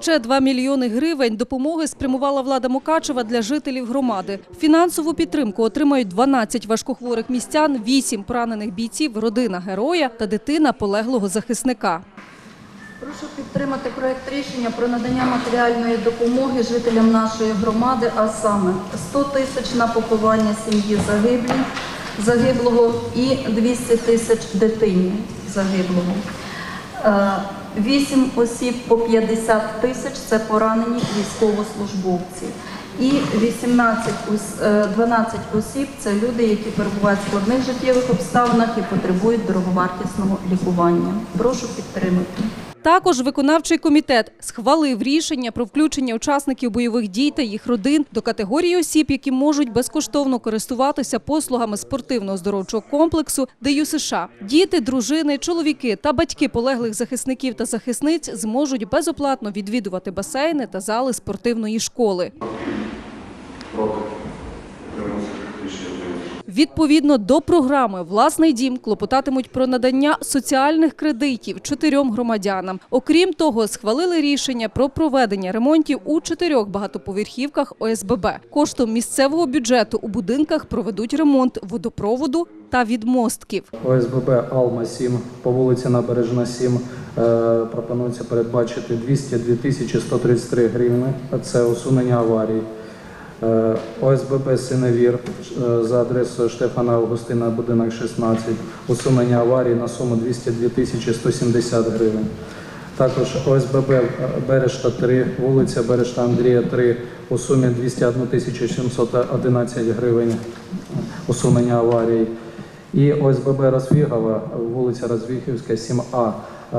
Ще 2 мільйони гривень допомоги спрямувала влада Мукачева для жителів громади. Фінансову підтримку отримають 12 важкохворих містян, 8 поранених бійців, родина героя та дитина полеглого захисника. Прошу підтримати проект рішення про надання матеріальної допомоги жителям нашої громади, а саме 100 тисяч на поховання сім'ї загиблі, загиблого і 200 тисяч дитині загиблого. Е, Вісім осіб по 50 тисяч це поранені військовослужбовці. І 18, ос- е, 12 осіб це люди, які перебувають в складних життєвих обставинах і потребують дороговартісного лікування. Прошу підтримати. Також виконавчий комітет схвалив рішення про включення учасників бойових дій та їх родин до категорії осіб, які можуть безкоштовно користуватися послугами спортивно-оздоровчого комплексу ДЮ США. Діти, дружини, чоловіки та батьки полеглих захисників та захисниць зможуть безоплатно відвідувати басейни та зали спортивної школи. Відповідно до програми Власний дім клопотатимуть про надання соціальних кредитів чотирьом громадянам. Окрім того, схвалили рішення про проведення ремонтів у чотирьох багатоповерхівках ОСББ. Коштом місцевого бюджету у будинках проведуть ремонт водопроводу та відмостків. ОСББ Алма 7 по вулиці Набережна 7 е, пропонується передбачити 202 тисячі 133 гривни. Це усунення аварій. Е, ОСББ Синевір е, за адресою Штефана Августина, будинок 16, усунення аварій на суму 202 тисячі 170 гривень. Також ОСББ е, Берешта 3, вулиця Берешта Андрія 3, у сумі 201 тисячу 711 гривень усунення аварій. І ОСББ Розвігова, вулиця Розвігівська, 7А, е,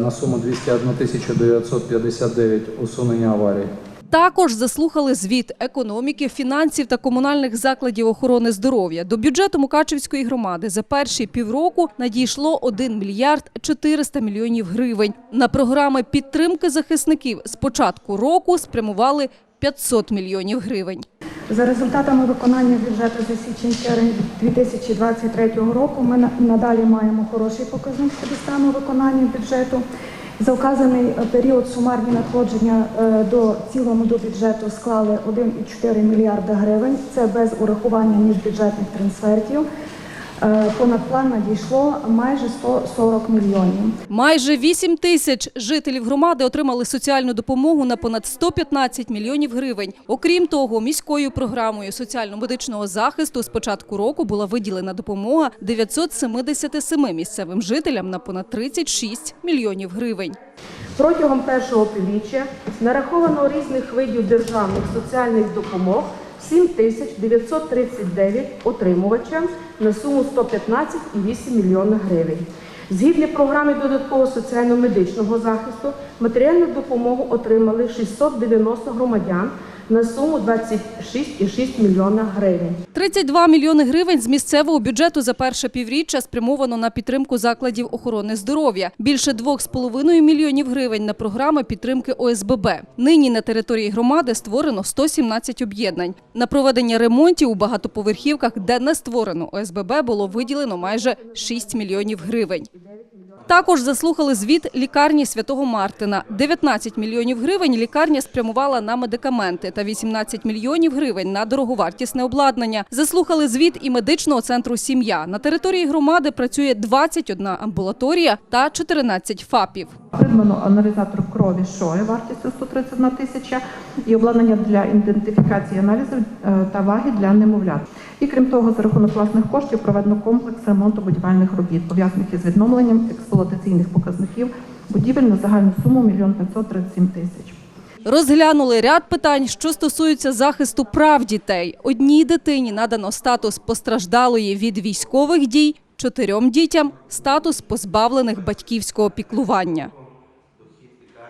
на суму 201 тисячу 959 усунення аварій. Також заслухали звіт економіки, фінансів та комунальних закладів охорони здоров'я. До бюджету Мукачевської громади за перші півроку надійшло 1 мільярд 400 мільйонів гривень. На програми підтримки захисників з початку року спрямували 500 мільйонів гривень. За результатами виконання бюджету за січень-червень 2023 року ми надалі маємо хороший показник щодо стану виконання бюджету. За вказаний е, період сумарні надходження е, до цілому до бюджету склали 1,4 мільярда гривень. Це без урахування міжбюджетних трансфертів. Е, Понад план надійшло майже 140 мільйонів. Майже 8 тисяч жителів громади отримали соціальну допомогу на понад 115 мільйонів гривень. Окрім того, міською програмою соціально-медичного захисту з початку року була виділена допомога 977 місцевим жителям на понад 36 мільйонів гривень. Протягом першого півріччя нараховано різних видів державних соціальних допомог 7 тисяч 939 отримувачам на суму 115,8 мільйона гривень. Згідно програми додаткового соціально-медичного захисту, матеріальну допомогу отримали 690 громадян на суму 26,6 мільйона гривень. 32 мільйони гривень з місцевого бюджету за перше півріччя спрямовано на підтримку закладів охорони здоров'я. Більше 2,5 мільйонів гривень на програми підтримки ОСББ. Нині на території громади створено 117 об'єднань. На проведення ремонтів у багатоповерхівках, де не створено ОСББ, було виділено майже 6 мільйонів гривень. Також заслухали звіт лікарні Святого Мартина. 19 мільйонів гривень лікарня спрямувала на медикаменти та 18 мільйонів гривень на дороговартісне обладнання. Заслухали звіт і медичного центру «Сім'я». На території громади працює 21 амбулаторія та 14 ФАПів. Придбано аналізатор крові ШОЕ вартістю 131 тисяча і обладнання для ідентифікації аналізів е, та ваги для немовлят. І крім того, за рахунок власних коштів проведено комплекс ремонту будівельних робіт, пов'язаних із відновленням експлуатаційних показників будівель на загальну суму 1 мільйон 537 тисяч. Розглянули ряд питань, що стосуються захисту прав дітей. Одній дитині надано статус постраждалої від військових дій, чотирьом дітям – статус позбавлених батьківського піклування.